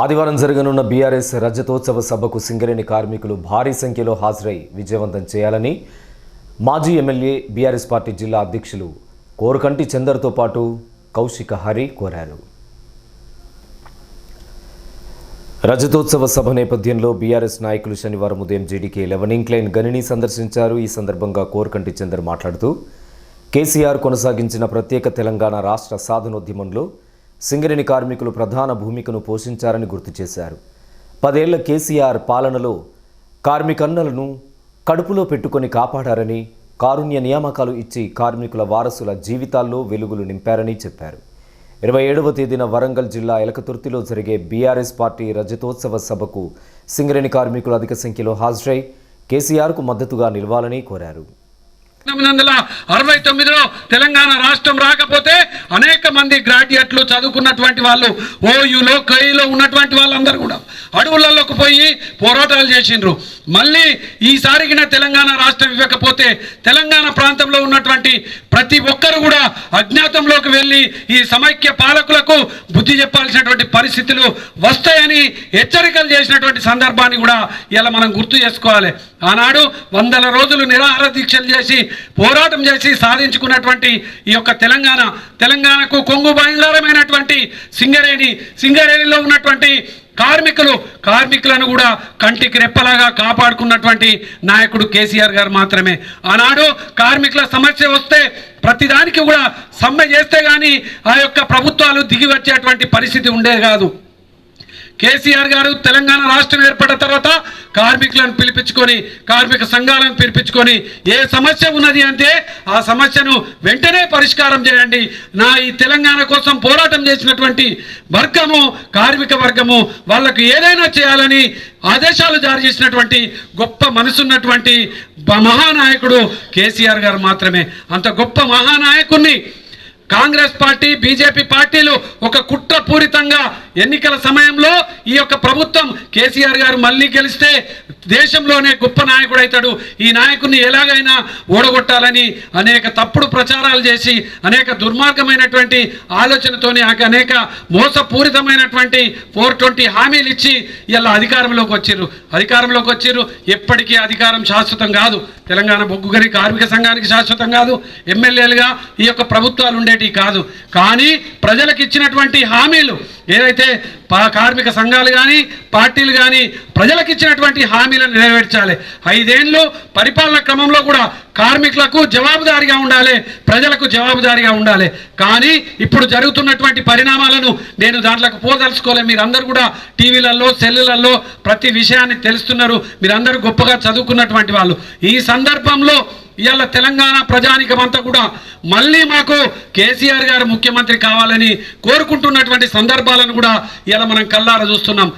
ఆదివారం జరగనున్న బీఆర్ఎస్ రజతోత్సవ సభకు సింగరేణి కార్మికులు భారీ సంఖ్యలో హాజరై విజయవంతం చేయాలని మాజీ ఎమ్మెల్యే బీఆర్ఎస్ పార్టీ జిల్లా అధ్యక్షులు కోరకంటి చందర్తో పాటు కౌశిక హరి కోరారు. రజతోత్సవ సభ నేపథ్యంలో బీఆర్ఎస్ నాయకులు శనివారం ఉదయం జీడీకే లెవెన్ ఇంక్లైన్ గనిని సందర్శించారు. ఈ సందర్భంగా కోరకంటి చందర్ మాట్లాడుతూ కేసీఆర్ కొనసాగించిన ప్రత్యేక తెలంగాణ రాష్ట్ర సాధనోద్యమంలో సింగరేణి కార్మికులు ప్రధాన భూమికను పోషించారని గుర్తు చేశారు. పదేళ్ళ కేసీఆర్ పాలనలో కార్మికన్నలను కడుపులో పెట్టుకొని కాపాడారని కారుణ్య నియామకాలు ఇచ్చి కార్మికుల వారసుల జీవితాల్లో వెలుగులు నింపారని చెప్పారు. ఇరవై ఏడవ తేదీన వరంగల్ జిల్లా ఎలకతుర్తిలో జరిగే బీఆర్ఎస్ పార్టీ రజతోత్సవ సభకు సింగరేణి కార్మికులు అధిక సంఖ్యలో హాజరై కేసీఆర్కు మద్దతుగా నిలవాలని కోరారు. పంతొమ్మిది వందల అరవై తొమ్మిదిలో తెలంగాణ రాష్ట్రం రాకపోతే అనేక మంది గ్రాడ్యుయేట్లు చదువుకున్నటువంటి వాళ్ళు ఓయూలో కైలో ఉన్నటువంటి వాళ్ళందరూ కూడా అడవులలోకి పోయి పోరాటాలు చేసిండ్రు. మళ్ళీ ఈసారిగిన తెలంగాణ రాష్ట్రం ఇవ్వకపోతే తెలంగాణ ప్రాంతంలో ఉన్నటువంటి ప్రతి ఒక్కరు కూడా అజ్ఞాతంలోకి వెళ్ళి ఈ సమైక్య పాలకులకు బుద్ధి చెప్పాల్సినటువంటి పరిస్థితులు వస్తాయని హెచ్చరికలు చేసినటువంటి సందర్భాన్ని కూడా ఇలా మనం గుర్తు చేసుకోవాలి. ఆనాడు వందల రోజులు నిరాహార దీక్షలు చేసి పోరాటం చేసి సాధించుకున్నటువంటి ఈ యొక్క తెలంగాణ తెలంగాణకు కొంగు బంగారమైనటువంటి సింగరేణి సింగరేణిలో ఉన్నటువంటి కార్మికులు కార్మికులను కూడా కంటికి రెప్పలాగా కాపాడుకున్నటువంటి నాయకుడు కేసీఆర్ గారు మాత్రమే. ఆనాడు కార్మికుల సమస్య వస్తే ప్రతిదానికి కూడా సమ్మె చేస్తే కానీ ఆ యొక్క ప్రభుత్వాలు దిగి వచ్చేటువంటి పరిస్థితి ఉండేది కాదు. కేసీఆర్ గారు తెలంగాణ రాష్ట్రం ఏర్పడిన తర్వాత కార్మికులను పిలిపించుకొని కార్మిక సంఘాలను పిలిపించుకొని ఏ సమస్య ఉన్నది అంటే ఆ సమస్యను వెంటనే పరిష్కారం చేయండి. నా ఈ తెలంగాణ కోసం పోరాటం చేసినటువంటి వర్గము కార్మిక వర్గము వాళ్ళకు ఏదైనా చేయాలని ఆదేశాలు జారీ చేసినటువంటి గొప్ప మనసున్నటువంటి మహానాయకుడు కేసీఆర్ గారు మాత్రమే. అంత గొప్ప మహానాయకుణ్ణి కాంగ్రెస్ పార్టీ బీజేపీ పార్టీలు ఒక కుట్రపూరితంగా ఎన్నికల సమయంలో ఈ యొక్క ప్రభుత్వం కేసీఆర్ గారు మళ్ళీ గెలిస్తే దేశంలోనే గొప్ప నాయకుడు అవుతాడు. ఈ నాయకుడిని ఎలాగైనా ఓడగొట్టాలని అనేక తప్పుడు ప్రచారాలు చేసి అనేక దుర్మార్గమైనటువంటి ఆలోచనతోని అనేక మోసపూరితమైనటువంటి ఫోర్ ట్వంటీ హామీలు ఇచ్చి ఇలా అధికారంలోకి వచ్చిర్రు. అధికారంలోకి వచ్చిర్రు. ఎప్పటికీ అధికారం శాశ్వతం కాదు. తెలంగాణ బొగ్గుగరి కార్మిక సంఘానికి శాశ్వతం కాదు. ఎమ్మెల్యేలుగా ఈ యొక్క ప్రభుత్వాలు ఉండేటివి కాదు. కానీ ప్రజలకు ఇచ్చినటువంటి హామీలు ఏదైతే పా- కార్మిక సంఘాలు కానీ పార్టీలు కానీ ప్రజలకు ఇచ్చినటువంటి హామీలను నెరవేర్చాలి. ఐదేళ్ళు పరిపాలన క్రమంలో కూడా కార్మికులకు జవాబుదారిగా ఉండాలి ప్రజలకు జవాబుదారిగా ఉండాలి. కానీ ఇప్పుడు జరుగుతున్నటువంటి పరిణామాలను నేను దాంట్లోకి పోదలుచుకోలేదు మీరందరూ కూడా టీవీలలో సెల్లులలో ప్రతి విషయాన్ని తెలుస్తున్నారు. మీరందరూ గొప్పగా చదువుకున్నటువంటి వాళ్ళు. ఈ సందర్భంలో ఇవాళ తెలంగాణ ప్రజానికమంతా కూడా మళ్ళీ మాకు కేసీఆర్ గారు ముఖ్యమంత్రి కావాలని కోరుకుంటున్నటువంటి సందర్భాలను కూడా ఇలా మనం కల్లారా చూస్తున్నాం.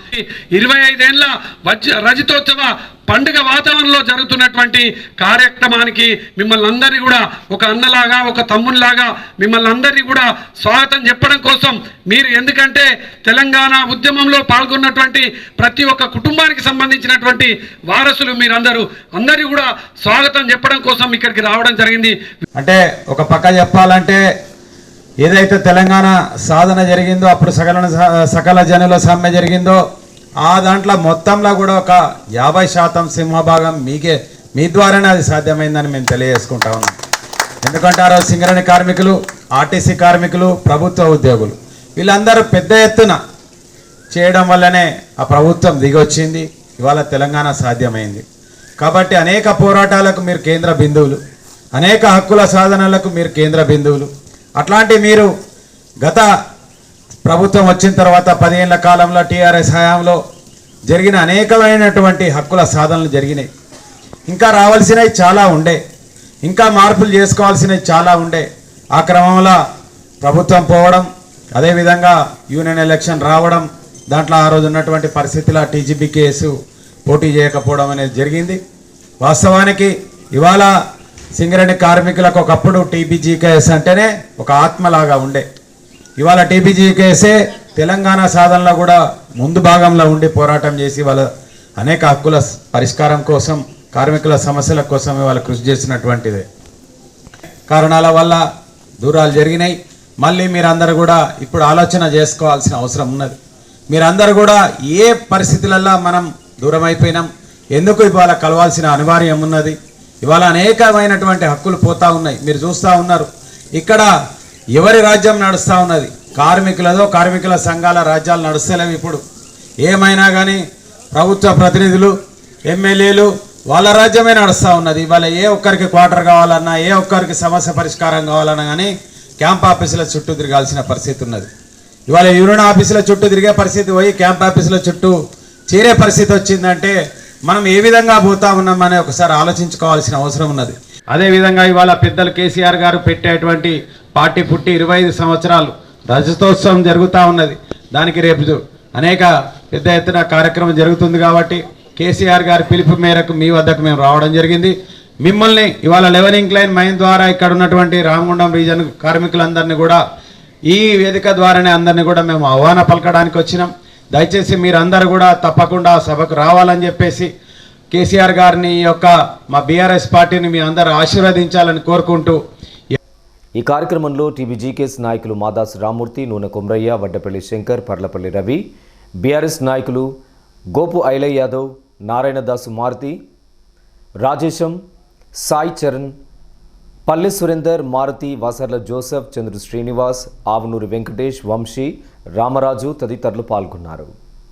ఇరవై ఐదేళ్ళ వజ్ర రజతోత్సవ పండుగ వాతావరణంలో జరుగుతున్నటువంటి కార్యక్రమానికి మిమ్మల్ని అందరినీ కూడా ఒక అన్నలాగా ఒక తమ్మునిలాగా మిమ్మల్ని అందరినీ కూడా స్వాగతం చెప్పడం కోసం మీరు ఎందుకంటే తెలంగాణ ఉద్యమంలో పాల్గొన్నటువంటి ప్రతి ఒక్క కుటుంబానికి సంబంధించినటువంటి వారసులు మీరందరూ. అందరినీ కూడా స్వాగతం చెప్పడం కోసం ఇక్కడికి రావడం జరిగింది. అంటే ఒక పక్క చెప్పాలంటే ఏదైతే తెలంగాణ సాధన జరిగిందో అప్పుడు సకల సకల జనుల సమ్మె జరిగిందో ఆ దాంట్లో మొత్తంలో కూడా ఒక యాభై శాతం సింహభాగం మీకే మీ ద్వారానే అది సాధ్యమైందని మేము తెలియజేసుకుంటా ఉన్నాం. ఎందుకంటే ఆ రోజు సింగరేణి కార్మికులు ఆర్టీసీ కార్మికులు ప్రభుత్వ ఉద్యోగులు వీళ్ళందరూ పెద్ద ఎత్తున చేయడం వల్లనే ఆ ప్రభుత్వం దిగొచ్చింది ఇవాళ తెలంగాణ సాధ్యమైంది. కాబట్టి అనేక పోరాటాలకు మీరు కేంద్ర బిందువులు అనేక హక్కుల సాధనలకు మీరు కేంద్ర బిందువులు. అట్లాంటి మీరు గత ప్రభుత్వం వచ్చిన తర్వాత పదిహేళ్ళ కాలంలో టీఆర్ఎస్ హయాంలో జరిగిన అనేకమైనటువంటి హక్కుల సాధనలు జరిగినాయి. ఇంకా రావాల్సినవి చాలా ఉండే. ఇంకా మార్పులు చేసుకోవాల్సినవి చాలా ఉండే. ఆ క్రమంలో ప్రభుత్వం పోవడం అదేవిధంగా యూనియన్ ఎలక్షన్ రావడం దాంట్లో ఆ రోజు ఉన్నటువంటి పరిస్థితుల టీజీబీ కేసు పోటీ చేయకపోవడం అనేది జరిగింది. వాస్తవానికి ఇవాళ సింగరేణి కార్మికులకు ఒకప్పుడు టీబీజీకేఎస్ అంటేనే ఒక ఆత్మలాగా ఉండే. ఇవాళ టీబీజీకేసే తెలంగాణ సాధనలో కూడా ముందు భాగంలో ఉండి పోరాటం చేసి వాళ్ళ అనేక హక్కుల పరిష్కారం కోసం కార్మికుల సమస్యల కోసమే వాళ్ళు కృషి చేసినటువంటిదే. కారణాల వల్ల దూరాలు జరిగినాయి. మళ్ళీ మీరందరూ కూడా ఇప్పుడు ఆలోచన చేసుకోవాల్సిన అవసరం ఉన్నది. మీరందరూ కూడా ఏ పరిస్థితులల్లో మనం దూరం అయిపోయినాం ఎందుకు ఇవాళ కలవాల్సిన అనివార్యం ఉన్నది? ఇవాళ అనేకమైనటువంటి హక్కులు పోతా ఉన్నాయి. మీరు చూస్తూ ఉన్నారు. ఇక్కడ ఎవరి రాజ్యం నడుస్తూ ఉన్నది? కార్మికులదో కార్మికుల సంఘాల రాజ్యాలు నడుస్తలేవు ఇప్పుడు. ఏమైనా కానీ ప్రభుత్వ ప్రతినిధులు ఎమ్మెల్యేలు వాళ్ళ రాజ్యమే నడుస్తూ ఉన్నది. ఇవాళ ఏ ఒక్కరికి క్వార్టర్ కావాలన్నా ఏ ఒక్కరికి సమస్య పరిష్కారం కావాలన్నా కానీ క్యాంప్ ఆఫీసుల చుట్టూ తిరగాల్సిన పరిస్థితి ఉన్నది. ఇవాళ యూనియన్ ఆఫీసుల చుట్టూ తిరిగే పరిస్థితి పోయి క్యాంప్ ఆఫీసుల చుట్టూ చేరే పరిస్థితి వచ్చిందంటే మనం ఏ విధంగా పోతా ఉన్నామని ఒకసారి ఆలోచించుకోవాల్సిన అవసరం ఉన్నది. అదే విధంగా ఇవాళ పెద్దలు కేసీఆర్ గారు పెట్టేటువంటి పార్టీ పుట్టి ఇరవై ఐదు సంవత్సరాలు రజతోత్సవం జరుగుతూ ఉన్నది. దానికి రేపు అనేక పెద్ద ఎత్తున కార్యక్రమం జరుగుతుంది కాబట్టి కేసీఆర్ గారి పిలుపు మేరకు మీ వద్దకు మేము రావడం జరిగింది. మిమ్మల్ని ఇవాళ లెవెనింగ్ లైన్ మైన్ ద్వారా ఇక్కడ ఉన్నటువంటి రామగుండం రీజన్ కార్మికులందరినీ కూడా ఈ వేదిక ద్వారానే అందరినీ కూడా మేము ఆహ్వాన పలకడానికి వచ్చినాం. దయచేసి మీరందరూ కూడా తప్పకుండా సభకు రావాలని చెప్పేసి కేసీఆర్ గారిని యొక్క మా బీఆర్ఎస్ పార్టీని మీ అందరూ ఆశీర్వదించాలని కోరుకుంటూ ఈ కార్యక్రమంలో టీబీజీకేఎస్ నాయకులు మాదాస్ రామూర్తి నూనె కొమ్రయ్య వడ్డపల్లి శంకర్ పర్లపల్లి రవి బీఆర్ఎస్ నాయకులు గోపు ఐలయ్య యాదవ్ నారాయణదాసు మారుతి రాజేశం సాయి చరణ్ పల్లె సురేందర్ మారుతి వాసర్ల జోసెఫ్ చంద్రు శ్రీనివాస్ ఆవునూరి వెంకటేష్ వంశీ రామరాజు తదితరులు పాల్గొన్నారు.